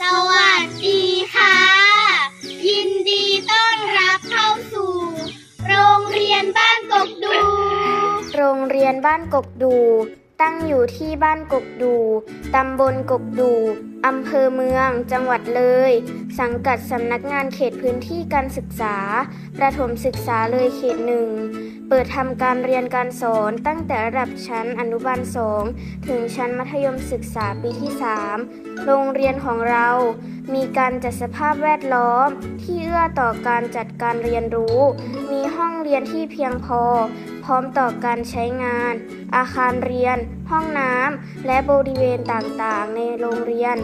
สวัสดีค่ะ ยินดีต้อนรับเข้าสู่ โรงเรียนบ้านกกดู โรงเรียนบ้านกกดู ตั้งอยู่ที่บ้านกกดู ตำบลกกดู อำเภอเมือง จังหวัดเลย สังกัดสำนักงานเขตพื้นที่การศึกษา ประถมศึกษาเลยเขตหนึ่ง เปิดทำการเรียนการสอนตั้งแต่ระดับชั้นอนุบาลสองถึงชั้นมัธยมศึกษาปีที่ 3 โรงเรียนของเรา มีการจัดสภาพแวดล้อม ที่เอื้อต่อการจัดการเรียนรู้ มีห้องเรียนที่เพียงพอ พร้อมต่อการใช้งาน อาคารเรียน ห้องน้ำและบริเวณต่างๆ ในโรงเรียน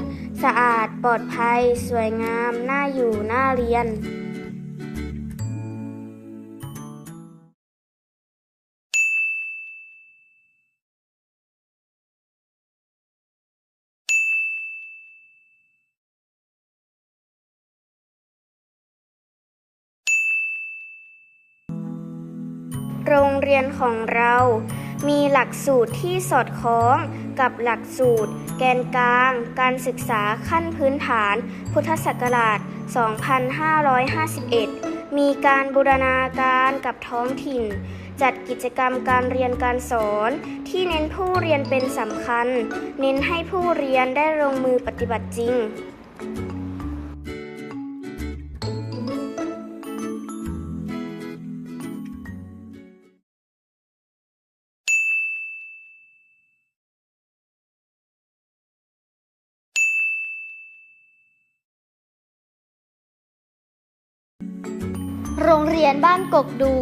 สะอาดปลอดภัย สวยงาม น่าอยู่ น่าเรียนโรงเรียนของเรา มีหลักสูตรที่สอดคล้องกับหลักสูตร แกนกลาง การศึกษาขั้นพื้นฐาน พุทธศักราช 2551 มีการบูรณาการกับท้องถิ่น จัดกิจกรรมการเรียนการสอน ที่เน้นผู้เรียนเป็นสำคัญ เน้นให้ผู้เรียนได้ลงมือปฏิบัติจริง โรงเรียนบ้านกกดู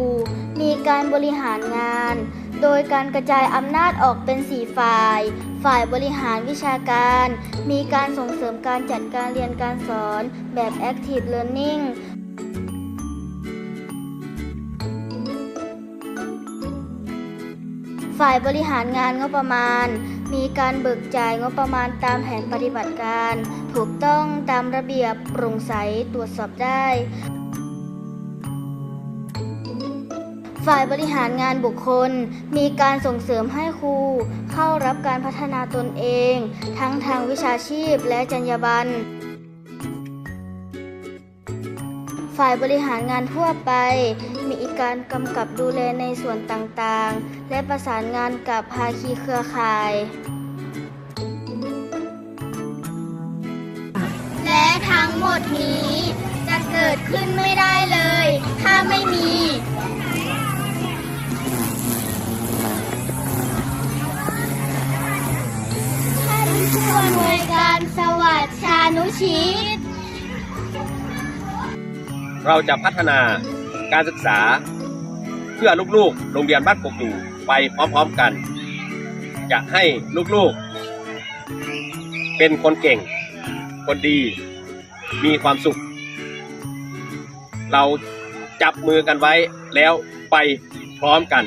มีการบริหารงาน โดยการกระจายอำนาจออกเป็น4ฝ่าย ฝ่ายบริหารวิชาการ มีการส่งเสริมการจัดการเรียนการสอนแบบ Active Learning ฝ่ายบริหารงานงบประมาณ มีการเบิกจ่ายงบประมาณตามแผนปฏิบัติการ ถูกต้องตามระเบียบโปร่งใสตรวจสอบได้ ฝ่ายบริหารงานบุคคล มีการส่งเสริมให้ครู เข้ารับการพัฒนาตนเอง ทั้งทางวิชาชีพและจรรยาบรรณฝ่ายบริหารงานทั่วไป มีการกำกับดูแลในส่วนต่างๆ และประสานงานกับภาคีเครือข่าย และทั้งหมดนี้จะเกิดขึ้นไม่ได้เลย ถ้าไม่มี นุชิต เราจะพัฒนาการศึกษา เพื่อลูกๆ โรงเรียนบ้านกกดูไปพร้อมๆกัน จะให้ลูกๆ เป็นคนเก่ง คนดี มีความสุข เราจับมือกันไว้แล้วไปพร้อมกัน